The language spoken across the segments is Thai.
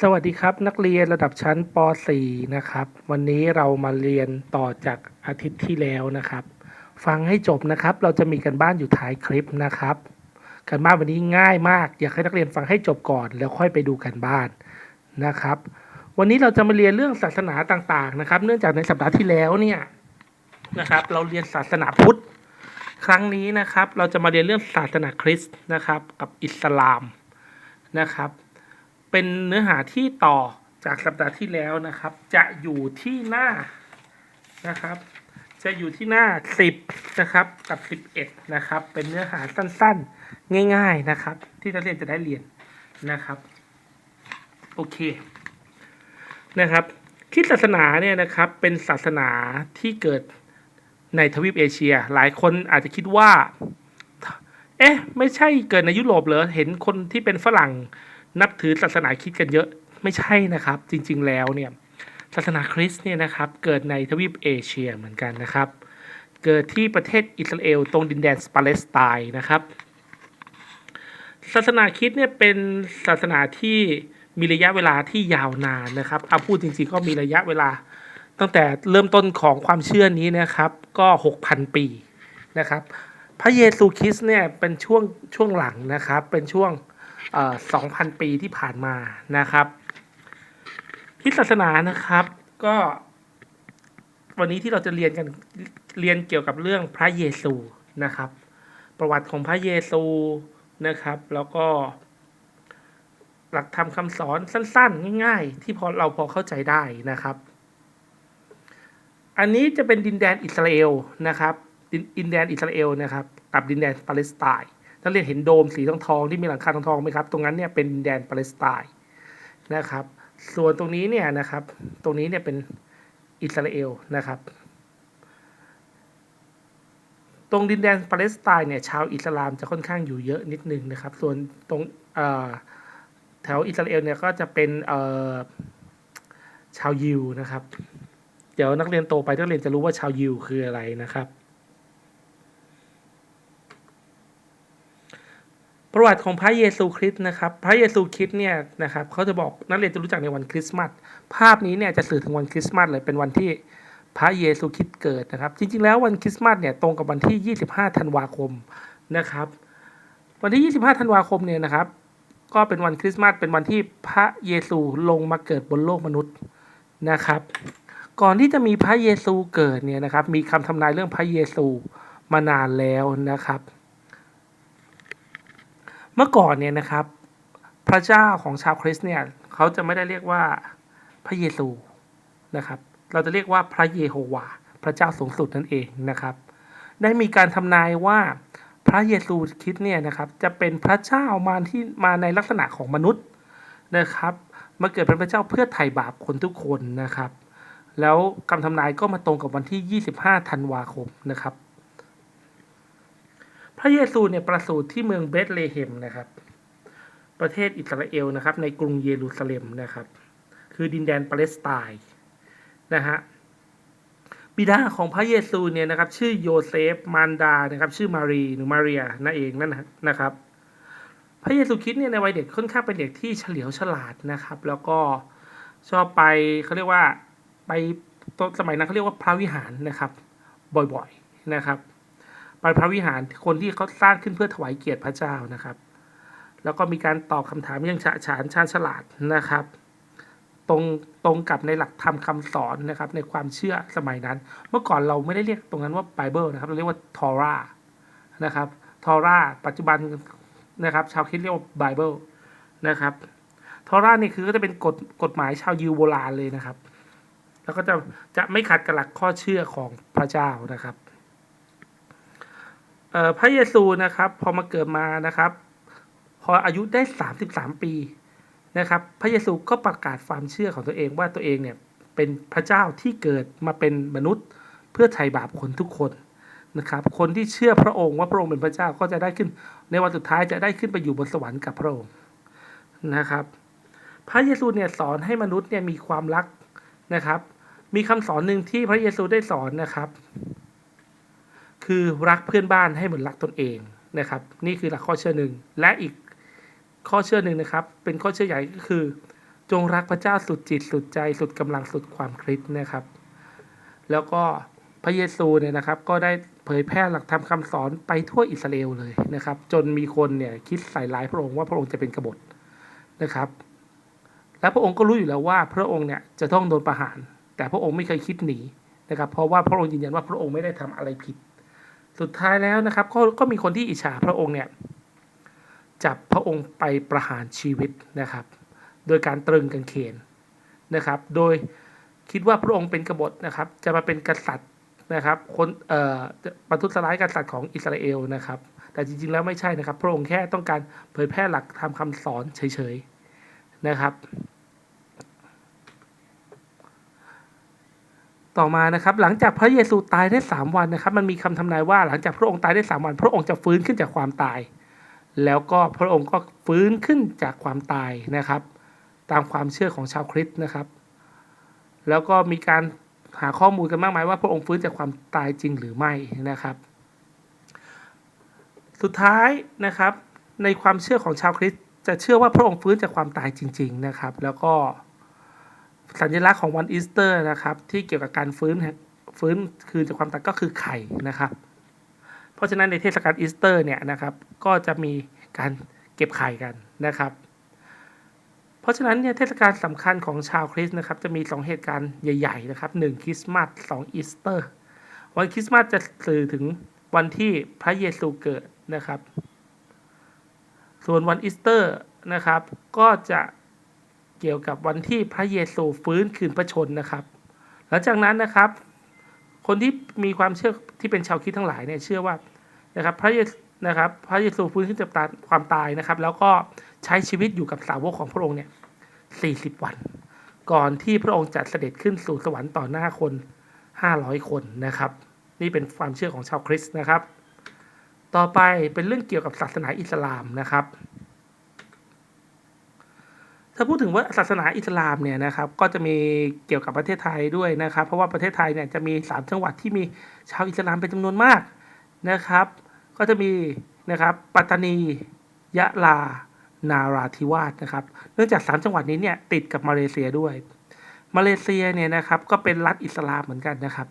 สวัสดีครับ นักเรียนระดับชั้นป .4 นะครับ วันนี้เรามาเรียนต่อจากอาทิตย์ที่แล้วนะครับ ฟังให้จบนะครับ เราจะมีกันบ้านอยู่ท้ายคลิปนะครับกันบ้านวันนี้ง่ายมาก อยากให้นักเรียนฟังให้จบก่อน แล้วค่อยไปดูกันบ้านนะครับ วันนี้เราจะมาเรียนเรื่องศาสนาต่างๆนะครับ เนื่องจากในสัปดาห์ที่แล้วเนี่ยนะครับ เราเรียนศาสนาพุทธ ครั้งนี้นะครับ เราจะมาเรียนเรื่องศาสนาคริสต์นะครับ กับอิสลามนะครับ เป็นเนื้อหาที่ต่อจากสัปดาห์ที่แล้วนะครับ จะอยู่ที่หน้านะครับ จะอยู่ที่หน้า 10 นะครับกับ 11 นะครับ เป็นเนื้อหาสั้นๆ ง่ายๆนะครับ ที่นักเรียนจะได้เรียนนะครับ โอเคนะครับคิดศาสนาเนี่ยนะครับเป็นศาสนาที่เกิดในทวีปเอเชีย หลายคนอาจจะคิดว่า เอ๊ะ ไม่ใช่เกิดในยุโรปเหรอ เห็นคนที่เป็นฝรั่ง นับถือศาสนาคริดกันเยอะไม่ใช่นะครับ จริงๆแล้วเนี่ยศาสนาคริสต์เนี่ยนะครับเกิดในทวีปเอเชียเหมือนกันนะครับ เกิดที่ประเทศอิสราเอลตรงดินแดนปาเลสไตน์นะครับ ศาสนาคริสต์เนี่ยเป็นศาสนาที่มีระยะเวลาที่ยาวนานนะครับเอาพูดจริงๆก็มีระยะเวลา ตั้งแต่เริ่มต้นของความเชื่อนี้นะครับก็ 6,000 ปีนะครับ พระเยซูคริสต์เนี่ยเป็นช่วงช่วงหลังนะครับเป็นช่วง 2,000 ปีที่ผ่านมานะครับคริสตศาสนานะครับก็วันนี้ที่เราจะเรียนกันเรียนเกี่ยวกับเรื่องพระเยซูนะครับ ประวัติของพระเยซูนะครับ แล้วก็ หลักธรรมคำสอนสั้น ๆ ง่าย ๆ ที่พอเราพอเข้าใจได้นะครับ อันนี้จะเป็นดินแดนอิสราเอลนะครับ ดินแดนอิสราเอลนะครับ กับดินแดนปาเลสไตน์ ถ้าเรียนเห็นโดมสีทองทองที่มีหลังคาทองทองไหมครับ ตรงนั้นเนี่ยเป็นดินแดนปาเลสไตน์นะครับ ส่วนตรงนี้เนี่ยนะครับ ตรงนี้เนี่ยเป็นอิสราเอลนะครับ ตรงดินแดนปาเลสไตน์เนี่ยชาวอิสลามจะค่อนข้างอยู่เยอะนิดนึงนะครับ ส่วนตรงแถวอิสราเอลเนี่ยก็จะเป็นชาวยิวนะครับ เดี๋ยวนักเรียนโตไปนักเรียนจะรู้ว่าชาวยิวคืออะไรนะครับ ประวัติของพระเยซูคริสต์นะครับ พระเยซูคริสต์เนี่ยนะครับเขาจะบอกนักเรียนจะรู้จักในวันคริสต์มาส ภาพนี้เนี่ยจะสื่อถึงวันคริสต์มาสเลยเป็นวันที่พระเยซูคริสต์เกิดนะครับ จริงๆแล้ววันคริสต์มาสเนี่ยตรงกับวันที่ 25 ธันวาคมนะครับ วันที่ 25 ธันวาคมเนี่ยนะครับ ก็เป็นวันคริสต์มาสเป็นวันที่พระเยซูลงมาเกิดบนโลกมนุษย์นะครับ ก่อนที่จะมีพระเยซูเกิดเนี่ยนะครับ มีคำทำนายเรื่องพระเยซูมานานแล้วนะครับ เมื่อก่อนเนี่ยนะครับ พระเจ้าของชาวคริสต์เนี่ยเขาจะไม่ได้เรียกว่าพระเยซูนะครับ เราจะเรียกว่าพระเยโฮวา พระเจ้าสูงสุดนั่นเองนะครับ ได้มีการทำนายว่าพระเยซูคริสต์เนี่ยนะครับจะเป็นพระเจ้ามาที่มาในลักษณะของมนุษย์นะครับมาเกิดเป็นพระเจ้าเพื่อไถ่บาปคนทุกคนนะครับ แล้วคำทำนายก็มาตรงกับวันที่ 25 ธันวาคมนะครับ ระเยซูเนี่ยประสูติที่เมืองเบธเลเฮมนะครับ ประเทศอิสราเอลนะครับ ในกรุงเยรูซาเล็มนะครับ คือดินแดนปาเลสไตน์นะฮะบิดาของพระเยซูเนี่ยนะครับ ชื่อโยเซฟมารดานะครับ ชื่อมารีหรือมาเรียนั่นเองนั่นนะนะครับ พระเยซูคริสต์เนี่ยในวัยเด็กค่อนข้างเป็นเด็กที่เฉลียวฉลาดนะครับ แล้วก็ชอบไปเขาเรียกว่าไปตอนสมัยนั้นเขาเรียกว่าพระวิหารนะครับ บ่อยๆนะครับ ไปพระวิหารคนที่เขาสร้างขึ้นเพื่อถวายเกียรติพระเจ้านะครับ แล้วก็มีการตอบคำถามอย่างฉะฉานชาญฉลาดนะครับ ตรงตรงกับในหลักธรรมคำสอนนะครับ ในความเชื่อสมัยนั้น เมื่อก่อนเราไม่ได้เรียกตรงนั้นว่าไบเบิลนะครับ เราเรียกว่าทอรานะครับทอราปัจจุบันนะครับชาวคริสต์เรียกว่าไบเบิลนะครับทอรานี่คือก็จะเป็นกฎกฎหมายชาวยิวโบราณเลยนะครับ แล้วก็จะจะไม่ขัดกับหลักข้อเชื่อของพระเจ้านะครับ พระเยซูนะครับ พอมาเกิดมานะครับ พออายุได้ 33 ปีนะครับ พระเยซูก็ประกาศความเชื่อของตัวเองว่าตัวเองเนี่ยเป็นพระเจ้าที่เกิดมาเป็นมนุษย์เพื่อไถ่บาปคนทุกคนนะครับ คนที่เชื่อพระองค์ว่าพระองค์เป็นพระเจ้าก็จะได้ขึ้น ในวันสุดท้ายจะได้ขึ้นไปอยู่บนสวรรค์กับพระองค์นะครับ พระเยซูเนี่ยสอนให้มนุษย์เนี่ยมีความรักนะครับ มีคำสอนหนึ่งที่พระเยซูได้สอนนะครับ คือรักเพื่อนบ้านให้เหมือนรักตนเองนะครับ นี่คือหลักข้อเชื่อหนึ่งและอีกข้อเชื่อหนึ่งนะครับ เป็นข้อเชื่อใหญ่ก็คือ จงรักพระเจ้าสุดจิตสุดใจสุดกำลังสุดความคิดนะครับ แล้วก็พระเยซูเนี่ยนะครับ ก็ได้เผยแพร่หลักธรรมคำสอนไปทั่วอิสราเอลเลยนะครับ จนมีคนเนี่ยคิดใส่ร้ายพระองค์ว่าพระองค์จะเป็นกบฏนะครับ และพระองค์ก็รู้อยู่แล้วว่าพระองค์เนี่ยจะต้องโดนประหาร แต่พระองค์ไม่เคยคิดหนีนะครับ เพราะว่าพระองค์ยืนยันว่าพระองค์ไม่ได้ทำอะไรผิด สุดท้ายแล้วนะครับก็ก็มีคนที่อิจฉาพระองค์เนี่ยจับพระองค์ไปประหารชีวิตนะครับ โดยการตรึงกางเขนนะครับ โดยคิดว่าพระองค์เป็นกบฏนะครับ จะมาเป็นกษัตริย์นะครับ คนเอ่อประทุษร้ายกษัตริย์ของอิสราเอลนะครับ แต่จริงๆแล้วไม่ใช่นะครับ พระองค์แค่ต้องการเผยแพร่หลักธรรมคำสอนเฉยๆนะครับ ต่อมานะครับหลังจากพระเยซูตายได้สามวันนะครับ มันมีคำทำนายว่าหลังจากพระองค์ตายได้สามวัน พระองค์จะฟื้นขึ้นจากความตาย แล้วก็พระองค์ก็ฟื้นขึ้นจากความตายนะครับ ตามความเชื่อของชาวคริสต์นะครับ แล้วก็มีการหาข้อมูลกันมากมายว่าพระองค์ฟื้นจากความตายจริงหรือไม่นะครับ สุดท้ายนะครับในความเชื่อของชาวคริสต์จะเชื่อว่าพระองค์ฟื้นจากความตายจริง ๆนะครับ แล้วก็ สัญลักษณ์ของวันอีสเตอร์นะครับที่เกี่ยวกับการฟื้นฟื้นคืนจากความตายก็คือไข่นะครับ เพราะฉะนั้นในเทศกาลอีสเตอร์เนี่ยนะครับก็จะมีการเก็บไข่กันนะครับ เพราะฉะนั้นเนี่ยเทศกาลสำคัญของชาวคริสต์นะครับจะมี 2 เหตุการณ์ใหญ่ๆนะครับ1คริสต์มาส2อีสเตอร์วันคริสต์มาสจะสื่อถึงวันที่พระเยซูเกิดนะครับ ส่วนวันอีสเตอร์นะครับก็จะ เกี่ยวกับวันที่พระเยซูฟื้นคืนพระชนนะครับ หลังจากนั้นนะครับ คนที่มีความเชื่อที่เป็นชาวคริสต์ทั้งหลายเนี่ยเชื่อว่านะครับพระเยซูนะครับพระเยซูฟื้นขึ้นจากความตายนะครับ แล้วก็ใช้ชีวิตอยู่กับสาวกของพระองค์เนี่ย40 วัน ก่อนที่พระองค์จะเสด็จขึ้นสู่สวรรค์ต่อหน้าคน 500 คนนะครับ นี่เป็นความเชื่อของชาวคริสต์นะครับ ต่อไปเป็นเรื่องเกี่ยวกับศาสนาอิสลามนะครับ ถ้าพูดถึงว่าศาสนาอิสลามเนี่ยนะครับก็จะมีเกี่ยวกับประเทศไทยด้วยนะครับ เพราะว่าประเทศไทยเนี่ยจะมี 3 จังหวัดที่มีชาวอิสลามเป็นจำนวนมากนะครับ ก็จะมีนะครับปัตตานียะลานาราธิวาสนะครับ เนื่องจาก 3 จังหวัดนี้เนี่ยติดกับมาเลเซียด้วย มาเลเซียเนี่ยนะครับก็เป็นรัฐอิสลามเหมือนกันนะครับ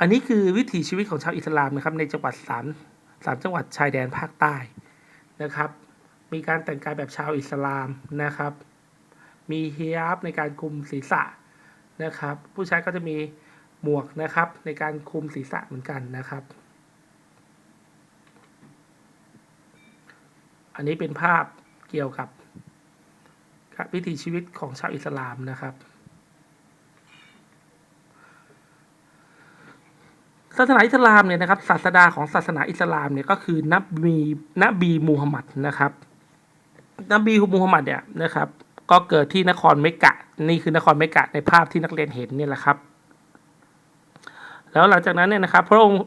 อันนี้คือวิถีชีวิตของชาวอิสลามนะครับในจังหวัดสามสามจังหวัดชายแดนภาคใต้ นะครับ มีการแต่งกายแบบชาวอิสลามนะครับ มีฮิญาบในการคลุมศีรษะนะครับ ผู้ชายก็จะมีหมวกนะครับ ในการคลุมศีรษะเหมือนกันนะครับ อันนี้เป็นภาพเกี่ยวกับวิถีชีวิตของชาวอิสลามนะครับ ศาสนาอิสลามเนี่ยนะครับศาสดาของศาสนาอิสลามเนี่ยก็คือนบีนบีมูฮัมหมัดนะครับนบีมูฮัมหมัดเนี่ยนะครับ ก็เกิดที่นครเมกะ นี่คือนครเมกะในภาพที่นักเรียนเห็นเนี่ยแหละครับ แล้วหลังจากนั้นเนี่ยนะครับพระองค์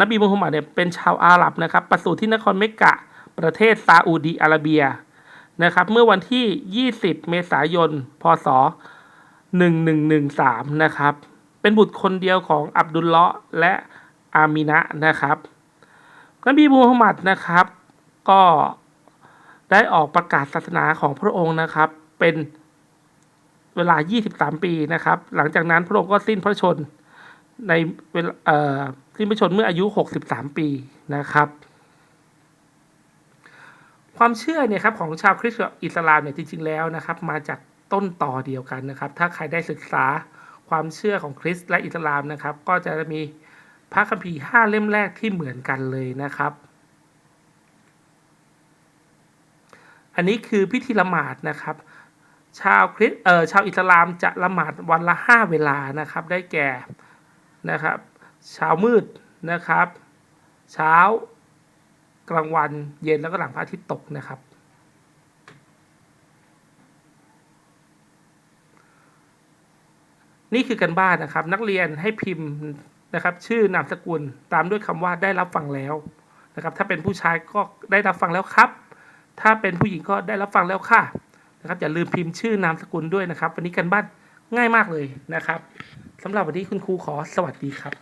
นบีมูฮัมหมัดเนี่ยเป็นชาวอาหรับนะครับ ประสูติที่นครเมกะ ประเทศซาอุดีอาระเบียนะครับ เมื่อวันที่ 20 เมษายน พศ 1113 นะครับ เป็นบุตรคนเดียวของอับดุลเลาะห์และอามินะนะครับนบีมูฮัมหมัดนะครับ ก็ได้ออกประกาศศาสนาของพระองค์นะครับ เป็นเวลา 23 ปีนะครับ หลังจากนั้นพระองค์ก็สิ้นพระชนในเวลาเอ่อสิ้นพระชนเมื่ออายุ 63 ปีนะครับ ความเชื่อเนี่ยครับของชาวคริสต์อิสลามเนี่ยจริงๆแล้วนะครับ มาจากต้นต่อเดียวกันนะครับ ถ้าใครได้ศึกษา ความเชื่อของคริสต์และอิสลามนะครับ ก็จะมีพระคัมภีร์ห้าเล่มแรกที่เหมือนกันเลยนะครับ อันนี้คือพิธีละหมาดนะครับ ชาวคริสเอ่อชาวอิสลามจะละหมาดวันละห้าเวลานะครับ ได้แก่นะครับ เช้ามืดนะครับ เช้ากลางวันเย็นแล้วก็หลังพระอาทิตย์ตกนะครับ นี่คือกันบ้านนะครับ นักเรียนให้พิมพ์นะครับ ชื่อนามสกุลตามด้วยคำว่าได้รับฟังแล้วนะครับ ถ้าเป็นผู้ชายก็ได้รับฟังแล้วครับ ถ้าเป็นผู้หญิงก็ได้รับฟังแล้วค่ะนะครับอย่าลืมพิมพ์ชื่อนามสกุลด้วยนะครับ วันนี้กันบ้านง่ายมากเลยนะครับสำหรับวันนี้คุณครูขอสวัสดีครับ